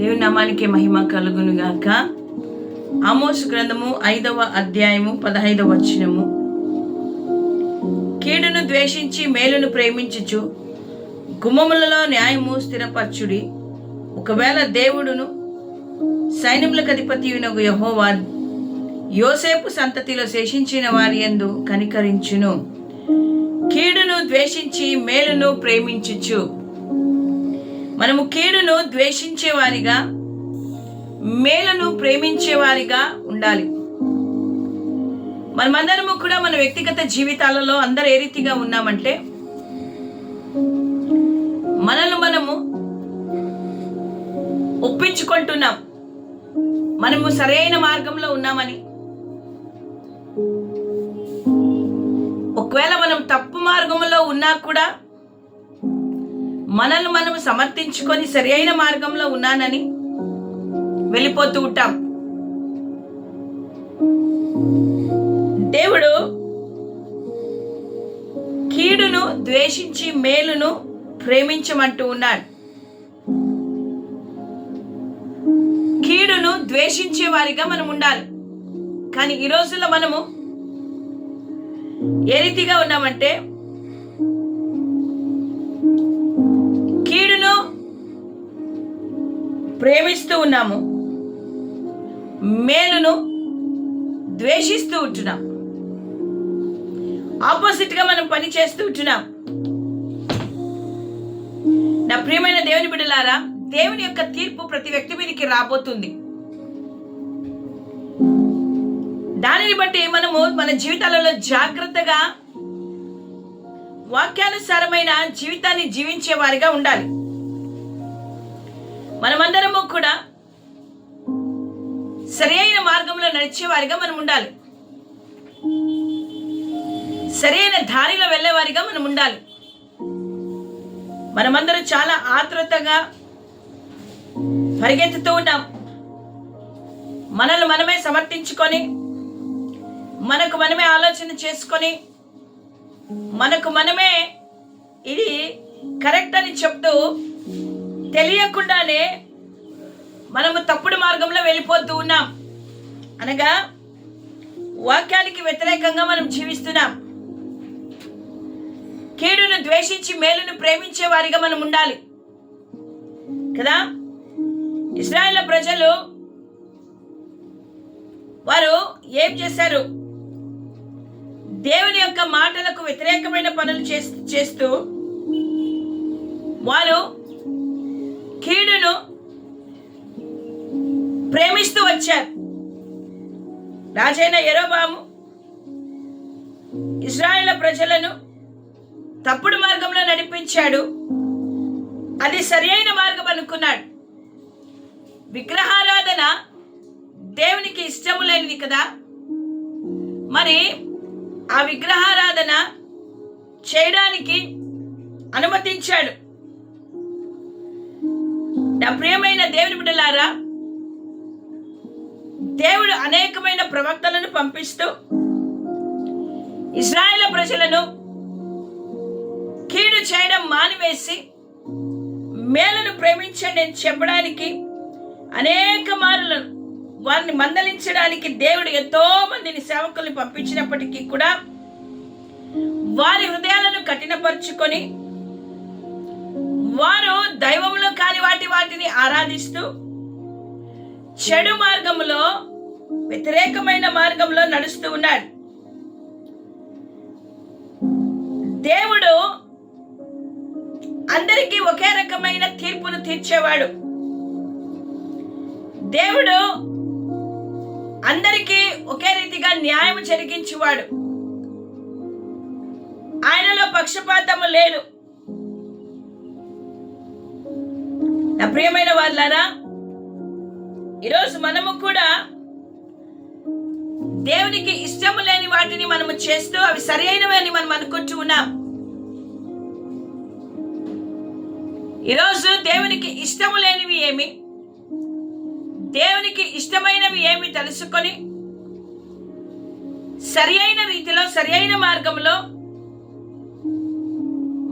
దేవుని నామానికి మహిమ కలుగును గాక. ఆమోసు గ్రంథము ఐదవ అధ్యాయము పదహైదవ వచనము. కీడును ద్వేషించి మేలును ప్రేమించుచు గుమ్మములలో న్యాయము స్థిరపరచుడి. ఒకవేళ దేవుడును సైన్యములకు అధిపతి యహోవా యోసేపు సంతతిలో శేషించిన వారి యందు కనికరించును. కీడును ద్వేషించి మేలును ప్రేమించుచు మనము కీడును ద్వేషించేవారిగా ప్రేమించే ప్రేమించేవారిగా ఉండాలి. మనమందరము కూడా మన వ్యక్తిగత జీవితాలలో అందరు ఏ రీతిగా ఉన్నామంటే మనల్ని మనము ఒప్పించుకుంటున్నాం. మనము సరైన మార్గంలో ఉన్నామని. ఒకవేళ మనం తప్పు మార్గంలో ఉన్నా కూడా మనల్ని మనం సమర్థించుకొని సరి అయిన మార్గంలో ఉన్నానని వెళ్ళిపోతూ ఉంటాం. దేవుడు కీడును ద్వేషించి మేలును ప్రేమించమంటూ ఉన్నాడు. కీడును ద్వేషించే వారిగా మనం ఉండాలి. కానీ ఈ రోజుల్లో మనము ఏ రీతిగా ఉన్నామంటే ప్రేమిస్తూ ఉన్నాము. మేలును ద్వేషిస్తూ ఉంటున్నాం. ఆపోజిట్గా మనం పని చేస్తూ ఉంటున్నాం. నా ప్రియమైన దేవుని బిడ్డలారా దేవుని యొక్క తీర్పు ప్రతి వ్యక్తి మీదకి రాబోతుంది. దానిని బట్టి మనము మన జీవితాలలో జాగ్రత్తగా వాక్యానుసారమైన జీవితాన్ని జీవించే వారిగా ఉండాలి. మనమందరము కూడా సరి అయిన మార్గంలో నడిచే వారిగా మనం ఉండాలి సరైన దారిలో వెళ్ళేవారిగా మనం ఉండాలి మనమందరం చాలా ఆతృతగా పరిగెత్తుతూ ఉన్నాం. మనల్ని మనమే సమర్థించుకొని మనకు మనమే ఆలోచన చేసుకొని మనకు మనమే ఇది కరెక్ట్ అని చెప్తూ తెలియకుండానే మనము తప్పుడు మార్గంలో వెళ్ళిపోతూ ఉన్నాం. అనగా వాక్యానికి వ్యతిరేకంగా మనం జీవిస్తున్నాం. కీడును ద్వేషించి మేలును ప్రేమించే వారిగా మనం ఉండాలి. కదా? ఇస్రాయేల్ ప్రజలు వారు ఏం చేశారు? దేవుని యొక్క మాటలకు వ్యతిరేకమైన పనులు చేస్తూ వారు కీడును ప్రేమిస్తూ వచ్చారు. రాజైన ఎరోబాము ఇజ్రాయేల్ ప్రజలను తప్పుడు మార్గంలో నడిపించాడు. అది సరియైన మార్గం అనుకున్నాడు. విగ్రహారాధన దేవునికి ఇష్టము లేనిది కదా. మరి ఆ విగ్రహారాధన చేయడానికి అనుమతించాడు. నా ప్రియమైన దేవుని బిడ్డలారా దేవుడు అనేకమైన ప్రవక్తలను పంపిస్తూ ఇజ్రాయేల్ ప్రజలను కీడు చేయడం మానివేసి మేలను ప్రేమించండి అని చెప్పడానికి అనేక మారులను వారిని మందలించడానికి దేవుడు ఎంతో మందిని సేవకుల్ని పంపించినప్పటికీ కూడా వారి హృదయాలను కఠినపరుచుకొని వారు దైవంలో కాని వాటి వాటిని ఆరాధిస్తూ చెడు మార్గంలో వ్యతిరేకమైన మార్గంలో నడుస్తూ ఉన్నాడు దేవుడు అందరికీ ఒకే రకమైన తీర్పును తీర్చేవాడు. దేవుడు అందరికీ ఒకే రీతిగా న్యాయం జరిగించేవాడు. ఆయనలో పక్షపాతము లేదు. నా ప్రియమైన వాళ్ళారా ఈరోజు మనము కూడా దేవునికి ఇష్టము లేని వాటిని మనము చేస్తూ అవి సరి అయినవని మనం అనుకుంటూ ఉన్నాం. ఈరోజు దేవునికి ఇష్టము లేనివి ఏమి? దేవునికి ఇష్టమైనవి ఏమి తెలుసుకొని సరి అయిన రీతిలో సరి అయిన మార్గంలో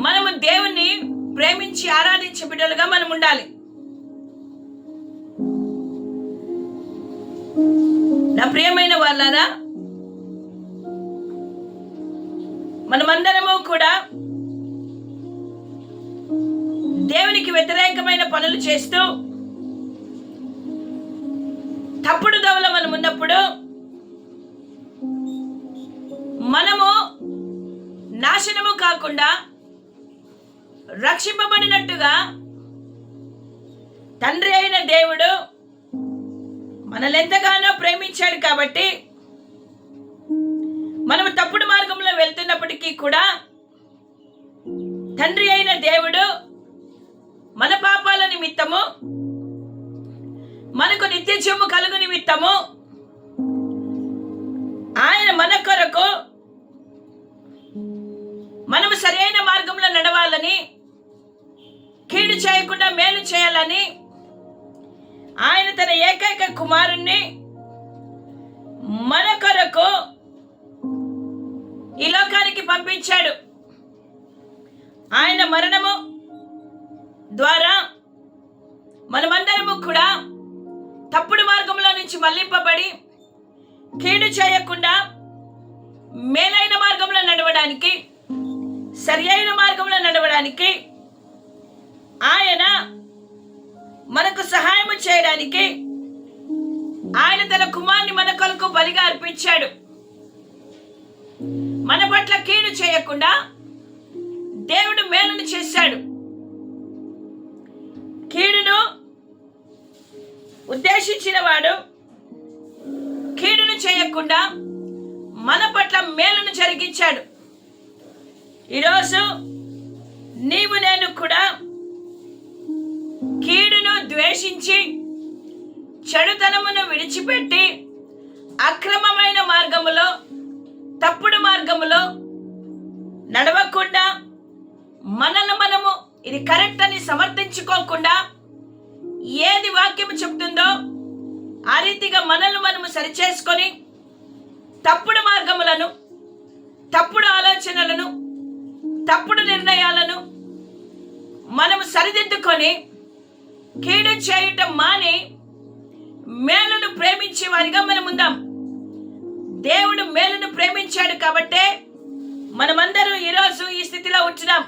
మనము దేవుణ్ణి ప్రేమించి ఆరాధించే బిడ్డలుగా మనం ఉండాలి. నా ప్రియమైన వాళ్ళారా మనమందరము కూడా దేవునికి వ్యతిరేకమైన పనులు చేస్తూ తప్పుడు దవల మనం ఉన్నప్పుడు మనము నాశనము కాకుండా రక్షింపబడినట్టుగా తండ్రి అయిన దేవుడు మనల్ని ఎంతగానో ప్రేమించాడు కాబట్టి మనం తప్పుడు మార్గంలో వెళ్తున్నప్పటికీ కూడా తండ్రి అయిన దేవుడు మన పాపాల నిమిత్తము మనకు నిత్యజీవము కలుగు నిమిత్తము ఆయన మన కొరకు మనము సరైన మార్గంలో నడవాలని లేకుండా మేలు చేయాలని ఆయన తన ఏకైక కుమారుణ్ణి మన కొరకు ఈ లోకానికి పంపించాడు. ఆయన మరణము ద్వారా మనమందరము కూడా తప్పుడు మార్గంలో నుంచి మళ్ళింపబడి కీడు చేయకుండా మేలైన మార్గంలో నడవడానికి సరి అయిన మార్గంలో నడవడానికి ఆయన మనకు సహాయం చేయడానికి ఆయన తన కుమార్ని మన కొరకు బలిగా అర్పించాడు. మన పట్ల కీడు చేయకుండా దేవుడు మేలును చేశాడు. కీడును ఉద్దేశించిన వాడు కీడును చేయకుండా మన పట్ల మేలును జరిగించాడు. ఈరోజు నీవు నేను కూడా కీడును ద్వేషించి చెడుతనమును విడిచిపెట్టి అక్రమమైన మార్గములో తప్పుడు మార్గములో నడవకుండా మనల్ని మనము ఇది కరెక్ట్ అని సమర్థించుకోకుండా ఏది వాక్యం చెప్తుందో ఆ రీతిగా మనల్ని మనము సరిచేసుకొని తప్పుడు మార్గములను తప్పుడు ఆలోచనలను తప్పుడు నిర్ణయాలను మనము సరిదిద్దుకొని కీడు చేయటం మాని మేలును ప్రేమించే వారిగా మనం ఉందాం. దేవుడు మేలును ప్రేమించాడు కాబట్టే మనమందరం ఈరోజు ఈ స్థితిలో ఉంటున్నాం.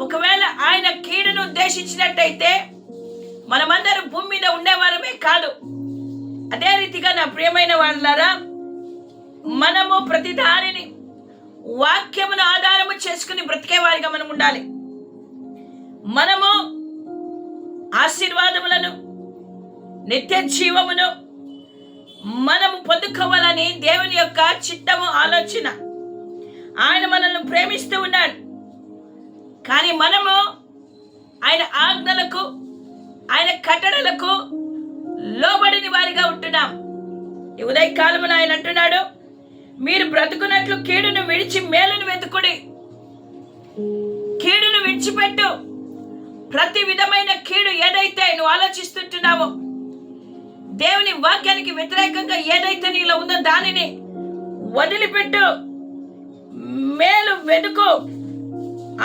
ఒకవేళ ఆయన కీడును ఉద్దేశించినట్టయితే మనమందరం భూమి మీద ఉండేవారమే కాదు. అదే రీతిగా నా ప్రియమైన వాళ్ళారా మనము ప్రతి దానిని వాక్యమును ఆధారము చేసుకుని బ్రతికేవారిగా మనం ఉండాలి. మనము ఆశీర్వాదములను నిత్య జీవమును మనము పొందుకోవాలని దేవుని యొక్క చిత్తము ఆలోచన. ఆయన మనల్ని ప్రేమిస్తూ ఉన్నాడు. కానీ మనము ఆయన ఆజ్ఞలకు ఆయన కట్టడలకు లోబడిని వారిగా ఉంటున్నాం. ఈ ఉదయకాలమున ఆయన అంటున్నాడు మీరు బ్రతుకున్నట్లు కీడును విడిచి మేలును వెతుకుడి. కీడును విడిచిపెట్టు. ప్రతి విధమైన కీడు ఏదైతే నువ్వు ఆలోచిస్తుంటున్నావో దేవుని వాక్యానికి వ్యతిరేకంగా ఏదైతే నీలో ఉందో దానిని వదిలిపెట్టు. మేలు వెనుకు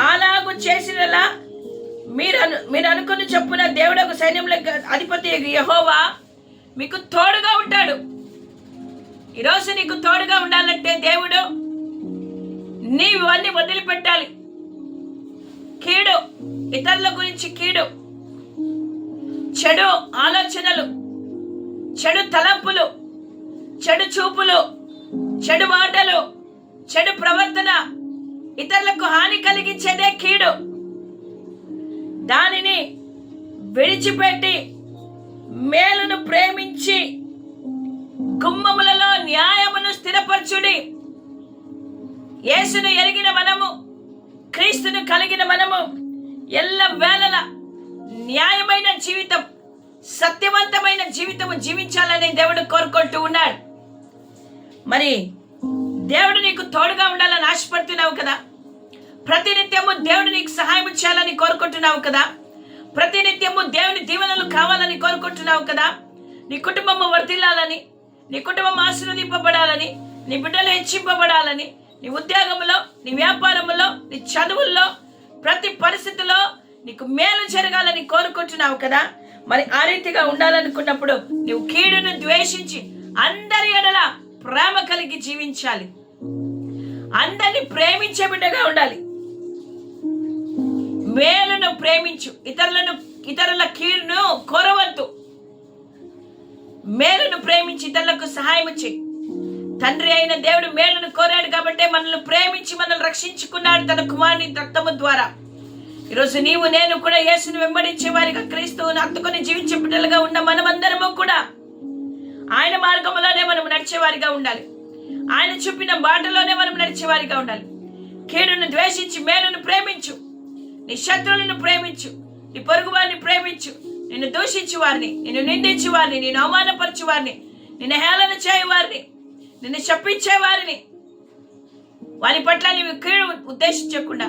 అలాగు చేసినలా మీరు అను మీరు అనుకున్న చెప్పున దేవుడు సైన్యంలో అధిపతి యహోవా మీకు తోడుగా ఉంటాడు. ఈరోజు నీకు తోడుగా ఉండాలంటే దేవుడు నీవన్నీ వదిలిపెట్టాలి. కీడు ఇతరుల గురించి కీడు చెడు ఆలోచనలు చెడు తలంపులు చెడు చూపులు చెడు మాటలు చెడు ప్రవర్తన ఇతరులకు హాని కలిగించేదే కీడు. దానిని విడిచిపెట్టి మేలును ప్రేమించి గుమ్మములలో న్యాయమును స్థిరపరచుడి. యేసును ఎరిగిన మనము క్రీస్తును కలిగిన మనము ఎల్ల వేళల న్యాయమైన జీవితం సత్యవంతమైన జీవితము జీవించాలని దేవుడు కోరుకుంటూ ఉన్నాడు. మరి దేవుడు నీకు తోడుగా ఉండాలని ఆశపడుతున్నావు కదా? ప్రతినిత్యము దేవుడు నీకు సహాయం చేయాలని కోరుకుంటున్నావు కదా? ప్రతినిత్యము దేవుని దీవెనలు కావాలని కోరుకుంటున్నావు కదా? నీ కుటుంబము వర్తిల్లాలని నీ కుటుంబం ఆశీర్వదింపబడాలని నీ బిడ్డలు హెచ్చింపబడాలని నీ ఉద్యోగంలో నీ వ్యాపారంలో నీ చదువుల్లో ప్రతి పరిస్థితిలో నీకు మేలు జరగాలని కోరుకుంటున్నావు కదా? మరి ఆ రీతిగా ఉండాలనుకున్నప్పుడు నువ్వు కీడును ద్వేషించి అందరి ఎడల ప్రేమ కలిగి జీవించాలి. అందరిని ప్రేమించే బిడ్డగా ఉండాలి. మేలును ప్రేమించు ఇతరులను ఇతరుల కీడును కోరవద్దు మేలును ప్రేమించి ఇతరులకు సహాయం చేయి. తండ్రి అయిన దేవుడు మేలును కోరాడు కాబట్టి మనల్ని ప్రేమించి మనల్ని రక్షించుకున్నాడు తన కుమారుని రక్తము ద్వారా. ఈరోజు నీవు నేను కూడా యేసుని వెంబడించే వారిగా క్రీస్తువుని అత్తుకొని జీవించే బిడ్డలుగా ఉన్న మనమందరము కూడా ఆయన మార్గంలోనే మనం నడిచేవారిగా ఉండాలి. ఆయన చూపిన బాటలోనే మనం నడిచేవారిగా ఉండాలి. కీడును ద్వేషించి మేలును ప్రేమించు. నీ శత్రువులను ప్రేమించు. నీ పొరుగు వారిని ప్రేమించు. నిన్ను దూషించు వారిని నిన్ను నిందించు వారిని నేను అవమానపరచు వారిని నిన్ను హేళన చేయు వారిని. నిన్ను శప్పించే వారిని వారి పట్ల నీవు కీడు ఉద్దేశించకుండా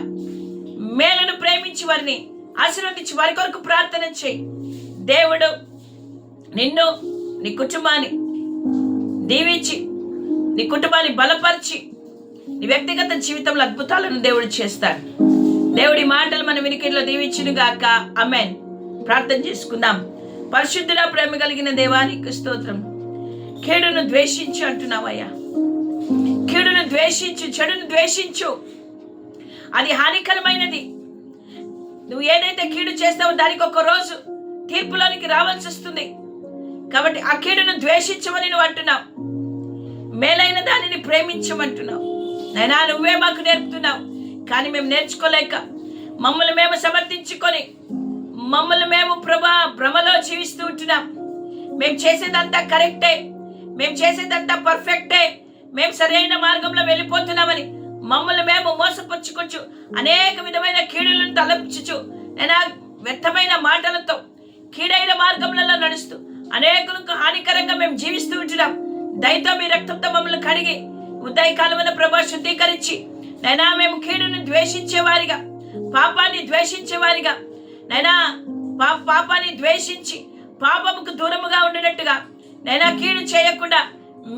మేలను ప్రేమించి వారిని ఆశీర్వదించి వారి కొరకు ప్రార్థన చేయి. దేవుడు నిన్ను నీ కుటుంబాన్ని దీవించి నీ కుటుంబాన్ని బలపరిచి నీ వ్యక్తిగత జీవితంలో అద్భుతాలను దేవుడు చేస్తాడు. దేవుడి మాటలు మన వినికిడిలో దీవించును గాక. అమెన్ ప్రార్థన చేసుకుందాం. పరిశుద్ధుల ప్రేమ కలిగిన దేవానికి స్తోత్రం. కీడును ద్వేషించు అంటున్నావయ్యా. కీడును ద్వేషించు చెడును ద్వేషించు. అది హానికరమైనది. నువ్వు ఏదైతే కీడు చేస్తావో దానికి ఒక రోజు తీర్పులోనికి రావాల్సి వస్తుంది. కాబట్టి ఆ కీడును ద్వేషించమని నువ్వు అంటున్నావు. మేలైన దానిని ప్రేమించమంటున్నావు. నైనా నువ్వే మాకు నేర్పుతున్నావు. కానీ మేము నేర్చుకోలేక మమ్మల్ని మేము సమర్థించుకొని మమ్మల్ని మేము ప్రభా భ్రమలో జీవిస్తూ ఉంటున్నాం. మేము చేసేదంతా కరెక్టే. మేము చేసేదంతా పర్ఫెక్టే. మేము సరైన మార్గంలో వెళ్ళిపోతున్నామని మమ్మల్ని మేము మోసపరుచుకొచ్చు. అనేక విధమైన కీడులను తలపించుచు నేను వ్యర్థమైన మాటలతో కీడైన మార్గంలో నడుస్తూ అనేకులకు హానికరంగా మేము జీవిస్తూ ఉంటున్నాం. దయతో మీ రక్తంతో మమ్మల్ని కడిగి ఉదయ కాలమైన ప్రభా శుద్ధీకరించి నైనా మేము కీడును ద్వేషించేవారిగా పాపాన్ని ద్వేషించేవారిగా నైనా పాపాన్ని ద్వేషించి పాపముకు దూరముగా ఉండినట్టుగా నైనా కీడు చేయకుండా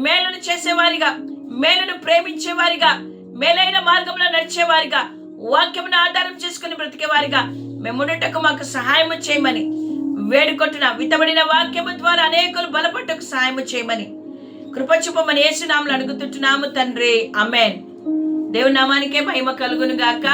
మేలును చేసేవారిగా మేలును ప్రేమించేవారిగా మేలైన మార్గంలో నడిచేవారిగా వాక్యమును ఆధారం చేసుకుని బ్రతికేవారిగా మేముండటకు మాకు సహాయం చేయమని వేడుకొట్టిన వితబడిన వాక్యము ద్వారా అనేకులు బలపడ్డకు సహాయం చేయమని కృపచూపమని యేసునామలు అడుగుతుంటున్నాము తండ్రి. అమెన్ దేవునామానికే మహిమ కలుగును గాక